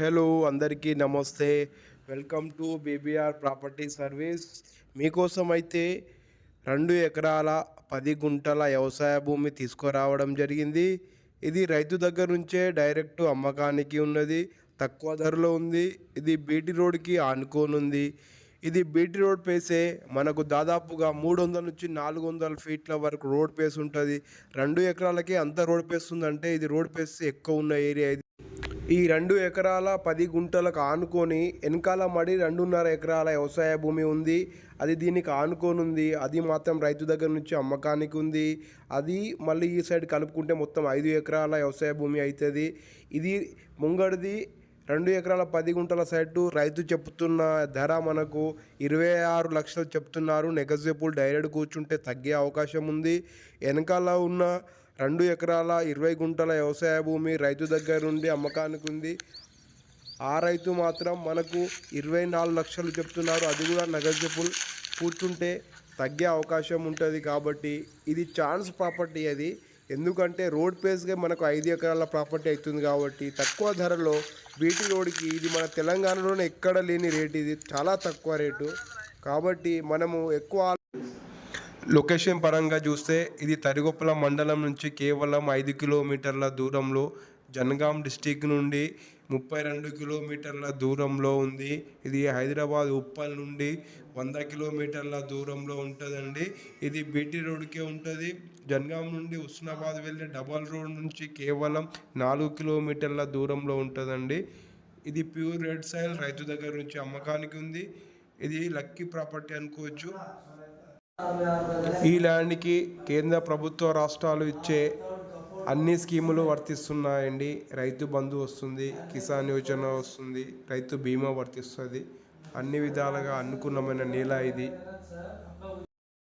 Hello అందరికీ నమస్తే. Welcome to BBR property service. మీకోసం అయితే రెండు ఎకరాల పది గుంటల వ్యవసాయ భూమి తీసుకురావడం జరిగింది. ఇది రైతు దగ్గర నుంచే డైరెక్ట్ అమ్మకానికి ఉన్నది. తక్కువ ధరలో ఉంది. ఇది బీటీ రోడ్కి ఆనుకోనుంది. ఇది బీటీ రోడ్ పేసే మనకు దాదాపుగా మూడు వందల నుంచి నాలుగు వందల ఫీట్ల వరకు రోడ్ పేస్ ఉంటుంది రెండు ఎకరాలకి అంత రోడ్ పేస్ ఉందంటే ఇది రోడ్ పేస్ ఎక్కువ ఉన్న ఏరియా ఇది. ఈ రెండు ఎకరాల పది గుంటలకు ఆనుకొని వెనకాల మడి రెండున్నర ఎకరాల వ్యవసాయ భూమి ఉంది. అది దీనికి ఆనుకొని ఉంది అది మాత్రం రైతు దగ్గర నుంచి అమ్మకానికి ఉంది. అది మళ్ళీ ఈ సైడ్ కలుపుకుంటే మొత్తం ఐదు ఎకరాల వ్యవసాయ భూమి అవుతుంది ఇది ముంగడిది రెండు ఎకరాల పది గుంటల సైటు రైతు చెప్తున్న ధర మనకు ఇరవై ఆరు లక్షలు చెప్తున్నారు. నెగజిబుల్ డైరెక్ట్ కూర్చుంటే తగ్గే అవకాశం ఉంది. వెనకాల ఉన్న రెండు ఎకరాల ఇరవై గుంటల వ్యవసాయ భూమి రైతు దగ్గర నుండి అమ్మకానికి ఉంది. ఆ రైతు మాత్రం మనకు ఇరవై నాలుగు లక్షలు చెప్తున్నారు. అది కూడా నెగజిబుల్ కూర్చుంటే తగ్గే అవకాశం ఉంటుంది కాబట్టి ఇది ఛాన్స్ ప్రాపర్టీ అది. ఎందుకంటే రోడ్ పేస్గా మనకు ఐదు ఎకరాల ప్రాపర్టీ అవుతుంది కాబట్టి తక్కువ ధరలో బీటీ రోడ్కి ఇది మన తెలంగాణలోనే ఎక్కడ లేని రేట్ ఇది. చాలా తక్కువ రేటు కాబట్టి మనము ఎక్కువ లొకేషన్ పరంగా చూస్తే ఇది తరిగొప్పల మండలం నుంచి కేవలం ఐదు కిలోమీటర్ల దూరంలో జనగాం డిస్టిక్ నుండి ముప్పై రెండు కిలోమీటర్ల దూరంలో ఉంది. ఇది హైదరాబాద్ ఉప్పల్ నుండి వంద కిలోమీటర్ల దూరంలో ఉంటుందండి. ఇది బీటీ రోడ్కే ఉంటుంది. జనగాం నుండి హుస్నాబాద్ వెళ్ళే డబల్ రోడ్ నుంచి కేవలం నాలుగు కిలోమీటర్ల దూరంలో ఉంటుందండి. ఇది ప్యూర్ రెడ్ సాయిల్ రైతు దగ్గర నుంచి అమ్మకానికి ఉంది. ఇది లక్కీ ప్రాపర్టీ అనుకోవచ్చు. ఈ ల్యాండ్కి కేంద్ర ప్రభుత్వ రాష్ట్రాలు ఇచ్చే అన్ని స్కీములు వర్తిస్తున్నాయండి. రైతు బంధు వస్తుంది కిసాన్ యోజన వస్తుంది రైతు బీమా వర్తిస్తుంది. అన్ని విధాలుగా అనుకూలమైన నేల ఇది.